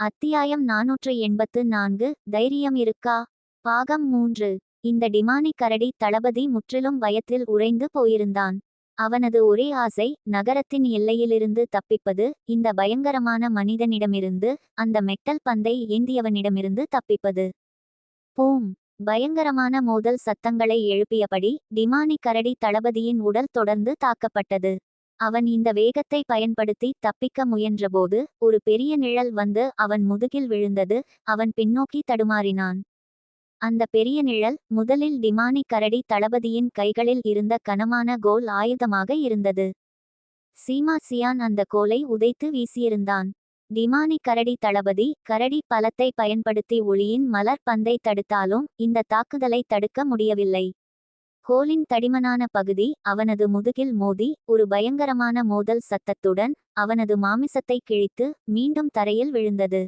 அத்தியாயம் நாநூற்று எண்பத்து நான்கு. தைரியம் இருக்கா? பாகம் மூன்று. இந்த டிமானி கரடி தளபதி முற்றிலும் பயத்தில் உறைந்து போயிருந்தான். அவனது ஒரே ஆசை நகரத்தின் எல்லையிலிருந்து தப்பிப்பது. இந்த பயங்கரமான மனிதனிடமிருந்து அந்த மெட்டல் பந்தை ஏந்தியவனிடமிருந்து தப்பிப்பது. பூம்! பயங்கரமான மோதல் சத்தங்களை எழுப்பியபடி டிமானி கரடி தளபதியின் உடல் தொடர்ந்து தாக்கப்பட்டது. அவன் இந்த வேகத்தை பயன்படுத்தி தப்பிக்க முயன்றபோது ஒரு பெரிய நிழல் வந்து அவன் முதுகில் விழுந்தது அவன் பின்னோக்கி தடுமாறினான். அந்த பெரிய நிழல் முதலில் டிமானி கரடி தளபதியின் கைகளில் இருந்த கனமான கோல் ஆயுதமாக இருந்தது. சீமா சியான் அந்த கோலை உதைத்து வீசியிருந்தான். டிமானி கரடி தளபதி கரடி பலத்தை பயன்படுத்தி ஒளியின் மலர் பந்தை தடுத்தாலும் இந்த தாக்குதலை தடுக்க முடியவில்லை. கோலின் தடிமனான பகுதி அவனது முதுகில் மோதி ஒரு பயங்கரமான மோதல் சத்தத்துடன் அவனது மாமிசத்தை கிழித்து மீண்டும் தரையில் விழுந்தது.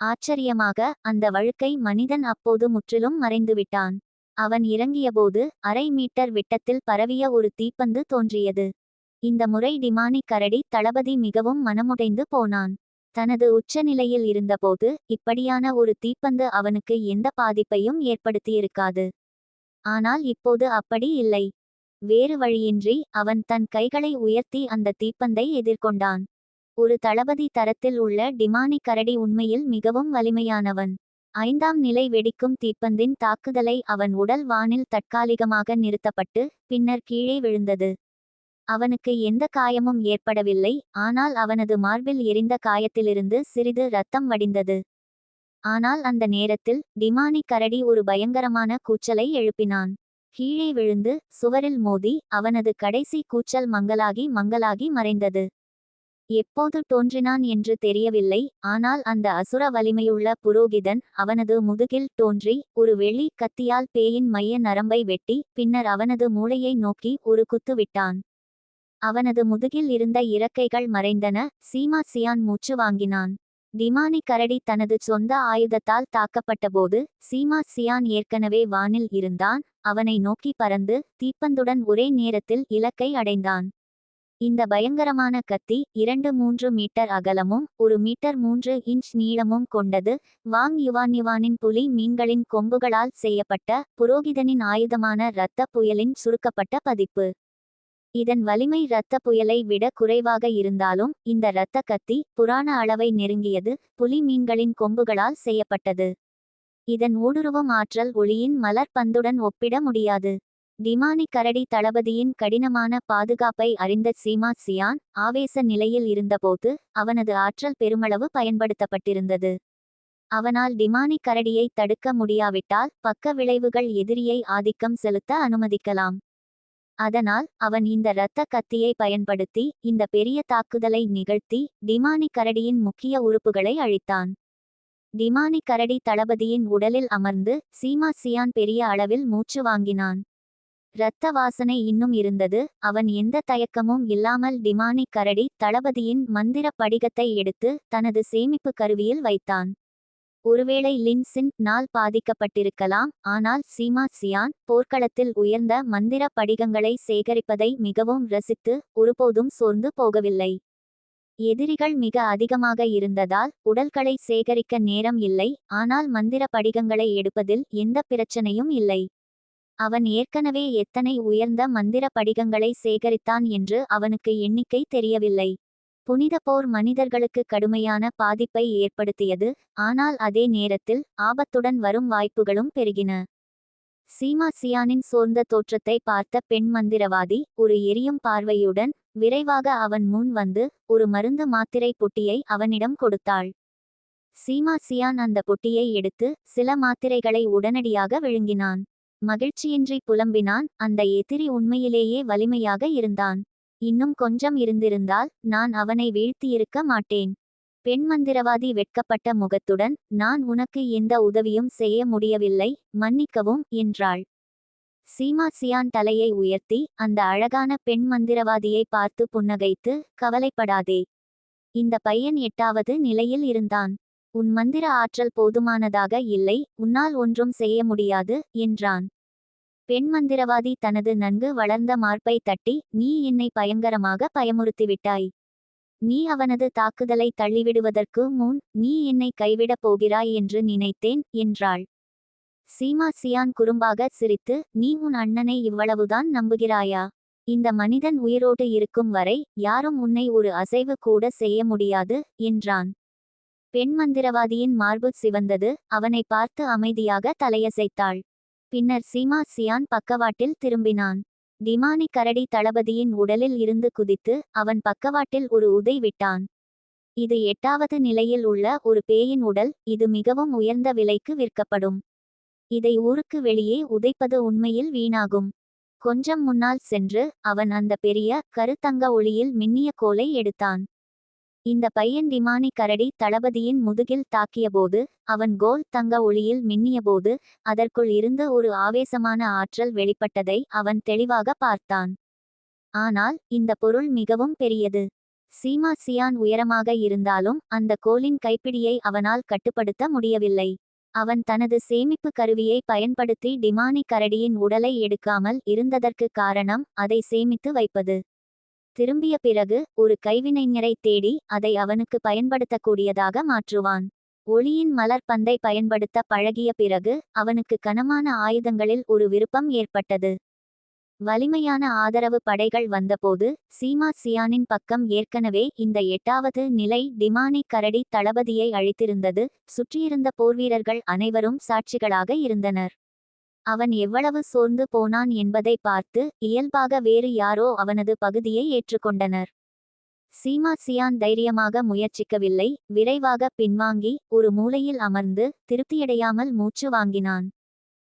ஆச்சரியமாக அந்த வழுக்கை மனிதன் அப்போது முற்றிலும் மறைந்துவிட்டான் அவன் இறங்கியபோது அரை மீட்டர் விட்டத்தில் பரவிய ஒரு தீப்பந்து தோன்றியது. இந்த முறை டிமானி கரடி தளபதி மிகவும் மனமுடைந்து போனான். தனது உச்சநிலையில் இருந்தபோது இப்படியான ஒரு தீப்பந்து அவனுக்கு எந்த பாதிப்பையும் ஏற்படுத்தியிருக்காது. ஆனால் இப்போது அப்படி இல்லை. வேறு வழியின்றி அவன் தன் கைகளை உயர்த்தி அந்த தீப்பந்தை எதிர்கொண்டான். ஒரு தளபதி தரத்தில் உள்ள டிமானி கரடி உண்மையில் மிகவும் வலிமையானவன். ஐந்தாம் நிலை வெடிக்கும் தீப்பந்தின் தாக்குதலை அவன் உடல் வானில் தற்காலிகமாக நிறுத்தப்பட்டு பின்னர் கீழே விழுந்தது. அவனுக்கு எந்த காயமும் ஏற்படவில்லை ஆனால் அவனது மார்பில் எரிந்த காயத்திலிருந்து சிறிது ரத்தம் வடிந்தது. ஆனால் அந்த நேரத்தில் டிமானி கரடி ஒரு பயங்கரமான கூச்சலை எழுப்பினான். கீழே விழுந்து சுவரில் மோதி அவனது கடைசி கூச்சல் மங்கலாகி மங்கலாகி மறைந்தது. எப்போது தோன்றினான் என்று தெரியவில்லை ஆனால் அந்த அசுர வலிமையுள்ள புரோகிதன் அவனது முதுகில் தோன்றி ஒரு வெள்ளி கத்தியால் பேயின் மைய நரம்பை வெட்டி பின்னர் அவனது மூளையை நோக்கி ஒரு குத்து விட்டான். அவனது முதுகில் இருந்த இறக்கைகள் மறைந்தன சீமா சியான் மூச்சு வாங்கினான். டிமானி கரடி தனது சொந்த ஆயுதத்தால் தாக்கப்பட்டபோது சீமா சியான் ஏற்கனவே வானில் இருந்தான் அவனை நோக்கி பறந்து தீப்பந்துடன் ஒரே நேரத்தில் இலக்கை அடைந்தான். இந்த பயங்கரமான கத்தி இரண்டு மூன்று மீட்டர் அகலமும் ஒரு மீட்டர் மூன்று இன்ச் நீளமும் கொண்டது வாங் யுவான் யுவானின் புலி மீன்களின் கொம்புகளால் செய்யப்பட்ட புரோகிதனின் ஆயுதமான இரத்த புயலின் சுருக்கப்பட்ட பதிப்பு. இதன் வலிமை இரத்த புயலை விட குறைவாக இருந்தாலும் இந்த இரத்த கத்தி புராண அளவை நெருங்கியது புலி மீன்களின் கொம்புகளால் செய்யப்பட்டது. இதன் ஊடுருவும் ஆற்றல் ஒளியின் மலர் பந்துடன் ஒப்பிட முடியாது. டிமானி கரடி தளபதியின் கடினமான பாதுகாப்பை அறிந்த சீமா சியான் ஆவேச நிலையில் இருந்தபோது அவனது ஆற்றல் பெருமளவு பயன்படுத்தப்பட்டிருந்தது. அவனால் டிமானி கரடியை தடுக்க முடியாவிட்டால் பக்க விளைவுகள் எதிரியை ஆதிக்கம் செலுத்த அனுமதிக்கலாம். அதனால் அவன் இந்த இரத்த கத்தியை பயன்படுத்தி இந்த பெரிய தாக்குதலை நிகழ்த்தி டிமானி கரடியின் முக்கிய உறுப்புகளை அழித்தான். டிமானி கரடி தளபதியின் உடலில் அமர்ந்து சீமா சியான் பெரிய அளவில் மூச்சு வாங்கினான். இரத்த வாசனை இன்னும் இருந்தது அவன் எந்த தயக்கமும் இல்லாமல் டிமானி கரடி தளபதியின் மந்திர படிகத்தை எடுத்து தனது சேமிப்பு கருவியில் வைத்தான். ஒருவேளை லின்சின் நாள் பாதிக்கப்பட்டிருக்கலாம் ஆனால் சீமா சியான் போர்க்களத்தில் உயர்ந்த மந்திர படிகங்களை சேகரிப்பதை மிகவும் ரசித்து ஒருபோதும் சோர்ந்து போகவில்லை. எதிரிகள் மிக அதிகமாக இருந்ததால் உடல்களை சேகரிக்க நேரம் இல்லை ஆனால் மந்திர படிகங்களை எடுப்பதில் எந்த பிரச்சனையும் இல்லை. அவன் ஏற்கனவே எத்தனை உயர்ந்த மந்திர படிகங்களை சேகரித்தான் என்று அவனுக்கு எண்ணிக்கை தெரியவில்லை. புனித போர் மனிதர்களுக்கு கடுமையான பாதிப்பை ஏற்படுத்தியது ஆனால் அதே நேரத்தில் ஆபத்துடன் வரும் வாய்ப்புகளும் பெருகின. சீமா சியானின் சோர்ந்த தோற்றத்தை பார்த்த பெண் மந்திரவாதி ஒரு எரியும் பார்வையுடன் விரைவாக அவன் முன் வந்து ஒரு மருந்து மாத்திரை பொட்டியை அவனிடம் கொடுத்தாள். சீமா சியான் அந்த பொட்டியை எடுத்து சில மாத்திரைகளை உடனடியாக விழுங்கினான். மகிழ்ச்சியின்றி புலம்பினான் அந்த எதிரி உண்மையிலேயே வலிமையாக இருந்தான். இன்னும் கொஞ்சம் இருந்திருந்தால் நான் அவனை வீழ்த்தியிருக்க மாட்டேன். பெண் மந்திரவாதி வெட்கப்பட்ட முகத்துடன் நான் உனக்கு எந்த உதவியும் செய்ய முடியவில்லை மன்னிக்கவும் என்றாள். சீமா சியான் தலையை உயர்த்தி அந்த அழகான பெண் மந்திரவாதியை பார்த்து புன்னகைத்து கவலைப்படாதே. இந்த பையன் எட்டாவது நிலையில் இருந்தான். உன் மந்திர ஆற்றல் போதுமானதாக இல்லை உன்னால் ஒன்றும் செய்ய முடியாது என்றான். பெண் மந்திரவாதி தனது நன்கு வளர்ந்த மார்பை தட்டி நீ என்னை பயங்கரமாக பயமுறுத்திவிட்டாய். நீ அவனது தாக்குதலை தள்ளிவிடுவதற்கு முன் நீ என்னை கைவிடப் போகிறாய் என்று நினைத்தேன் என்றாள். சீமா சியான் குறும்பாக சிரித்து நீ உன் அண்ணனை இவ்வளவுதான் நம்புகிறாயா? இந்த மனிதன் உயிரோடு இருக்கும் வரை யாரும் உன்னை ஒரு அசைவு கூட செய்ய முடியாது என்றான். பெண் மந்திரவாதியின் மார்பு சிவந்தது அவனை பார்த்து அமைதியாக தலையசைத்தாள். பின்னர் சீமா சியான் பக்கவாட்டில் திரும்பினான். டிமானி கரடி தளபதியின் உடலில் இருந்து குதித்து அவன் பக்கவாட்டில் ஒரு உதை விட்டான். இது எட்டாவது நிலையில் உள்ள ஒரு பேயின் உடல் இது மிகவும் உயர்ந்த விலைக்கு விற்கப்படும். இதை ஊருக்கு வெளியே உதைப்பது உண்மையில் வீணாகும். கொஞ்சம் முன்னால் சென்று அவன் அந்த பெரிய கருத்தங்க ஒளியில் மின்னிய கோலை எடுத்தான். இந்த பையன் டிமானி கரடி தளபதியின் முதுகில் தாக்கியபோது அவன் கோல் தங்க ஒளியில் மின்னியபோது அதற்குள் இருந்து ஒரு ஆவேசமான ஆற்றல் வெளிப்பட்டதை அவன் தெளிவாக பார்த்தான். ஆனால் இந்த பொருள் மிகவும் பெரியது. சீமா சியான் உயரமாக இருந்தாலும் அந்த கோலின் கைப்பிடியை அவனால் கட்டுப்படுத்த முடியவில்லை. அவன் தனது சேமிப்பு கருவியை பயன்படுத்தி டிமானி கரடியின் உடலை எடுக்காமல் இருந்ததற்கு காரணம் அதை சேமித்து வைப்பது. திரும்பிய பிறகு ஒரு கைவினைஞரை தேடி அதை அவனுக்கு பயன்படுத்தக்கூடியதாக மாற்றுவான். ஒளியின் மலர் பந்தை பயன்படுத்த பழகிய பிறகு அவனுக்கு கனமான ஆயுதங்களில் ஒரு விருப்பம் ஏற்பட்டது. வலிமையான ஆதரவு படைகள் வந்தபோது சீமா சியானின் பக்கம் ஏற்கனவே இந்த எட்டாவது நிலை டிமானி கரடி தளபதியை அழித்திருந்தது. சுற்றியிருந்த போர்வீரர்கள் அனைவரும் சாட்சிகளாக இருந்தனர். அவன் எவ்வளவு சோர்ந்து போனான் என்பதை பார்த்து இயல்பாக வேறு யாரோ அவனது பகுதியை ஏற்றுக்கொண்டனர். சீமா சியான் தைரியமாக முயற்சிக்கவில்லை விரைவாக பின்வாங்கி ஒரு மூலையில் அமர்ந்து திருப்தியடையாமல் மூச்சு வாங்கினான்.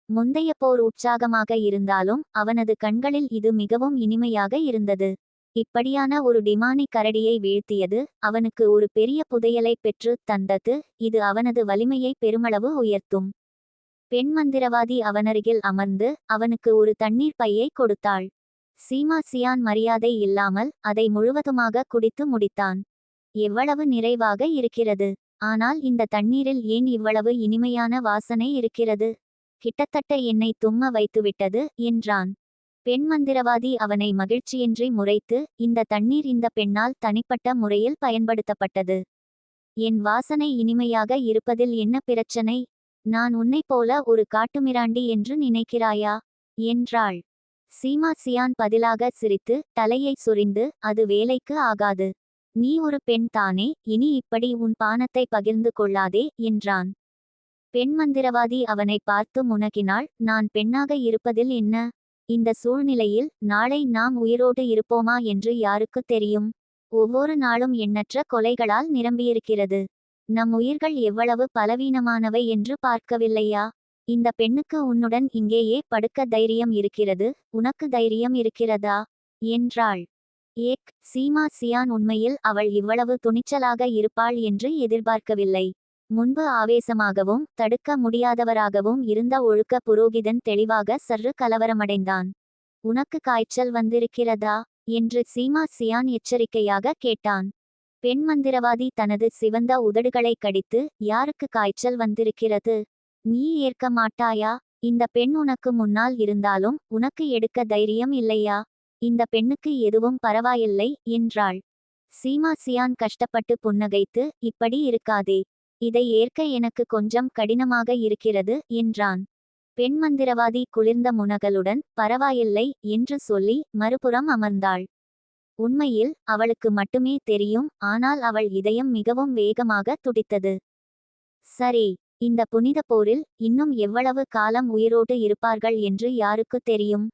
முந்தைய போர் உற்சாகமாக இருந்தாலும் அவனது கண்களில் இது மிகவும் இனிமையாக இருந்தது. இப்படியான ஒரு டிமானி கரடியை வீழ்த்தியது அவனுக்கு ஒரு பெரிய புதையலை பெற்று தந்தது இது அவனது வலிமையை பெருமளவு உயர்த்தும். பெண் மந்திரவாதி அவனருகில் அமர்ந்து அவனுக்கு ஒரு தண்ணீர் பையை கொடுத்தாள். சீமா சியான் மரியாதை இல்லாமல் அதை முழுவதுமாக குடித்து முடித்தான். எவ்வளவு நிறைவாக இருக்கிறது. ஆனால் இந்த தண்ணீரில் ஏன் இவ்வளவு இனிமையான வாசனை இருக்கிறது? கிட்டத்தட்ட என்னை தும்ம வைத்துவிட்டது என்றான். பெண் மந்திரவாதி அவனை மகிழ்ச்சியின்றி முறைத்து இந்த தண்ணீர் இந்த பெண்ணால் தனிப்பட்ட முறையில் பயன்படுத்தப்பட்டது. என் வாசனை இனிமையாக இருப்பதில் என்ன பிரச்சனை? நான் உன்னைப் போல ஒரு காட்டுமிராண்டி என்று நினைக்கிறாயா? என்றாள். சீமா சியான் பதிலாக சிரித்து தலையை சொரிந்து அது வேலைக்கு ஆகாது. நீ ஒரு பெண் தானே இனி இப்படி உன் பானத்தை பகிர்ந்து கொள்ளாதே என்றான். பெண் மந்திரவாதி அவனை பார்த்து முனகினாள் நான் பெண்ணாக இருப்பதில் என்ன? இந்த சூழ்நிலையில் நாளை நாம் உயிரோடு இருப்போமா என்று யாருக்கு தெரியும்? ஒவ்வொரு நாளும் எண்ணற்ற கொலைகளால் நிரம்பியிருக்கிறது. நம் உயிர்கள் எவ்வளவு பலவீனமானவை என்று பார்க்கவில்லையா? இந்த பெண்ணுக்கு உன்னுடன் இங்கேயே படுக்க தைரியம் இருக்கிறது உனக்கு தைரியம் இருக்கிறதா? என்றாள். ஏக் சீமா சியான் உண்மையில் அவள் இவ்வளவு துணிச்சலாக இருப்பாள் என்று எதிர்பார்க்கவில்லை. முன்பு ஆவேசமாகவும் தடுக்க முடியாதவராகவும் இருந்த ஒழுக்க புரோகிதன் தெளிவாக சற்று கலவரமடைந்தான். உனக்கு காய்ச்சல் வந்திருக்கிறதா? என்று சீமா சியான் எச்சரிக்கையாக கேட்டான். பெண் மந்திரவாதி தனது சிவந்த உதடுகளை கடித்து யாருக்கு காய்ச்சல் வந்திருக்கிறது? நீ ஏற்க மாட்டாயா? இந்த பெண் உனக்கு முன்னால் இருந்தாலும் உனக்கு எடுக்க தைரியம் இல்லையா? இந்த பெண்ணுக்கு எதுவும் பரவாயில்லை என்றாள். சீமா சியான் கஷ்டப்பட்டு புன்னகைத்து இப்படி இருக்காதே. இதை ஏற்க எனக்கு கொஞ்சம் கடினமாக இருக்கிறது என்றான். பெண் மந்திரவாதி குளிர்ந்த முனகலுடன் பரவாயில்லை என்று சொல்லி மறுபுறம் அமர்ந்தாள். உண்மையில் அவளுக்கு மட்டுமே தெரியும் ஆனால் அவள் இதயம் மிகவும் வேகமாக துடித்தது. சரி இந்த புனித போரில் இன்னும் எவ்வளவு காலம் உயிரோடு இருப்பார்கள் என்று யாருக்கு தெரியும்?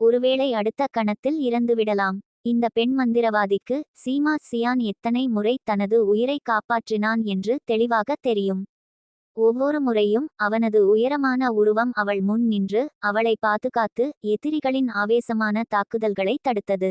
ஒருவேளை அடுத்த கணத்தில் இறந்துவிடலாம் இந்த பெண் மந்திரவாதிக்கு சீமா சியான் எத்தனை முறை தனது உயிரை காப்பாற்றினான் என்று தெளிவாக தெரியும். ஒவ்வொரு முறையும் அவனது உயரமான உருவம் அவள் முன் நின்று அவளை பாதுகாத்து எதிரிகளின் ஆவேசமான தாக்குதல்களை தடுத்தது.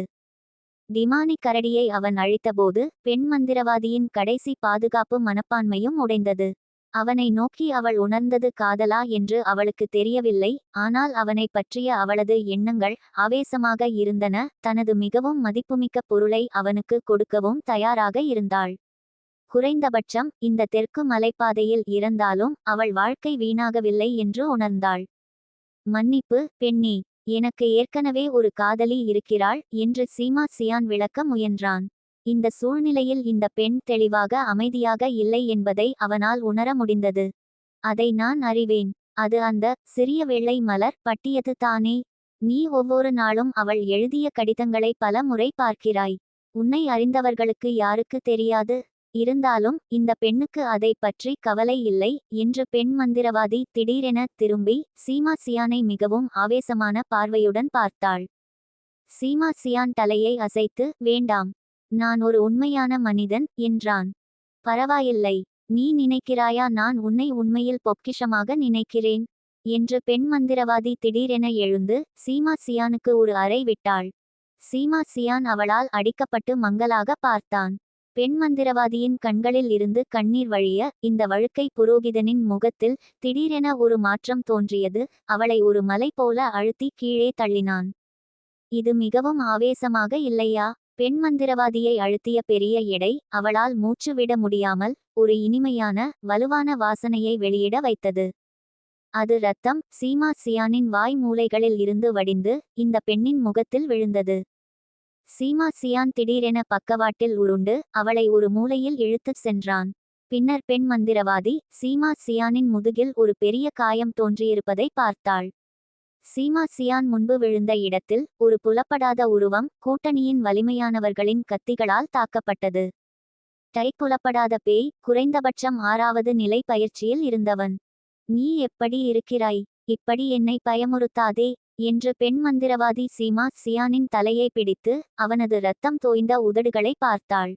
டிமானி கரடியை அவன் அழித்தபோது பெண் மந்திரவாதியின் கடைசி பாதுகாப்பு மனப்பான்மையும் உடைந்தது. அவனை நோக்கி அவள் உணர்ந்தது காதலா என்று அவளுக்கு தெரியவில்லை ஆனால் அவனை பற்றிய அவளது எண்ணங்கள் ஆவேசமாக இருந்தன தனது மிகவும் மதிப்புமிக்க பொருளை அவனுக்கு கொடுக்கவும் தயாராக இருந்தாள். குறைந்தபட்சம் இந்த தெற்கு மலைப்பாதையில் இறந்தாலும் அவள் வாழ்க்கை வீணாகவில்லை என்று உணர்ந்தாள். மன்னிப்பு பெண்ணி. எனக்கு ஏற்கனவே ஒரு காதலி இருக்கிறாள் என்று சீமா சியான் விளக்க முயன்றான். இந்த சூழ்நிலையில் இந்த பெண் தெளிவாக அமைதியாக இல்லை என்பதை அவனால் உணர முடிந்தது. அதை நான் அறிவேன். அது அந்த சிறிய வெள்ளை மலர் பட்டியது தானே. நீ ஒவ்வொரு நாளும் அவள் எழுதிய கடிதங்களை பல முறை பார்க்கிறாய். உன்னை அறிந்தவர்களுக்கு யாருக்கு தெரியாது? இருந்தாலும் இந்த பெண்ணுக்கு அதை பற்றி கவலை இல்லை என்று பெண் மந்திரவாதி திடீரென திரும்பி சீமா சியானை மிகவும் ஆவேசமான பார்வையுடன் பார்த்தாள். சீமா சியான் தலையை அசைத்து வேண்டாம். நான் ஒரு உண்மையான மனிதன் என்றான். பரவாயில்லை. நீ நினைக்கிறாயா? நான் உன்னை உண்மையில் பொக்கிஷமாக நினைக்கிறேன் என்று பெண் மந்திரவாதி திடீரென எழுந்து சீமா சியானுக்கு ஒரு அறை விட்டாள். சீமா சியான் அவளால் அடிக்கப்பட்டு மங்கலாக பார்த்தான். பெண் மந்திரவாதியின் கண்களில் இருந்து கண்ணீர் வழிய இந்த வழுக்கை புரோகிதனின் முகத்தில் திடீரென ஒரு மாற்றம் தோன்றியது. அவளை ஒரு மலை போல அழுத்தி கீழே தள்ளினான். இது மிகவும் ஆவேசமாக இல்லையா பெண் மந்திரவாதியை அழுத்திய பெரிய எடை அவளால் மூச்சு விட முடியாமல் ஒரு இனிமையான வலுவான வாசனையை வெளியிட வைத்தது. அது ரத்தம் சீமா சியானின் வாய் மூலைகளில் இருந்து வடிந்து இந்த பெண்ணின் முகத்தில் விழுந்தது. சீமா சியான் திடீரென பக்கவாட்டில் உருண்டு அவளை ஒரு மூலையில் இழுத்துச் சென்றான். பின்னர் பெண் மந்திரவாதி சீமா சியானின் முதுகில் ஒரு பெரிய காயம் தோன்றியிருப்பதை பார்த்தாள். சீமா சியான் முன்பு விழுந்த இடத்தில் ஒரு புலப்படாத உருவம் கூட்டணியின் வலிமையானவர்களின் கத்திகளால் தாக்கப்பட்டது. டை புலப்படாத பேய் குறைந்தபட்சம் ஆறாவது நிலை பயிற்சியில் இருந்தவன். நீ எப்படி இருக்கிறாய்? இப்படி என்னை பயமுறுத்தாதே என்று பெண் மந்திரவாதி சீமா சியானின் தலையை பிடித்து அவனது ரத்தம் தோய்ந்த உதடுகளை பார்த்தாள்.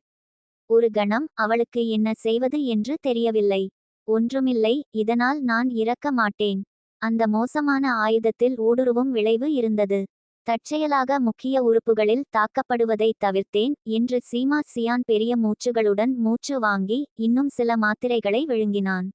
ஒரு கணம் அவளுக்கு என்ன செய்வது என்று தெரியவில்லை. ஒன்றுமில்லை இதனால் நான் இறக்க மாட்டேன். அந்த மோசமான ஆயுதத்தில் ஊடுருவும் விளைவு இருந்தது. தற்செயலாக முக்கிய உறுப்புகளில் தாக்கப்படுவதை தவிர்த்தேன் என்று சீமா சியான் பெரிய மூச்சுகளுடன் மூச்சு வாங்கி இன்னும் சில மாத்திரைகளை விழுங்கினான்.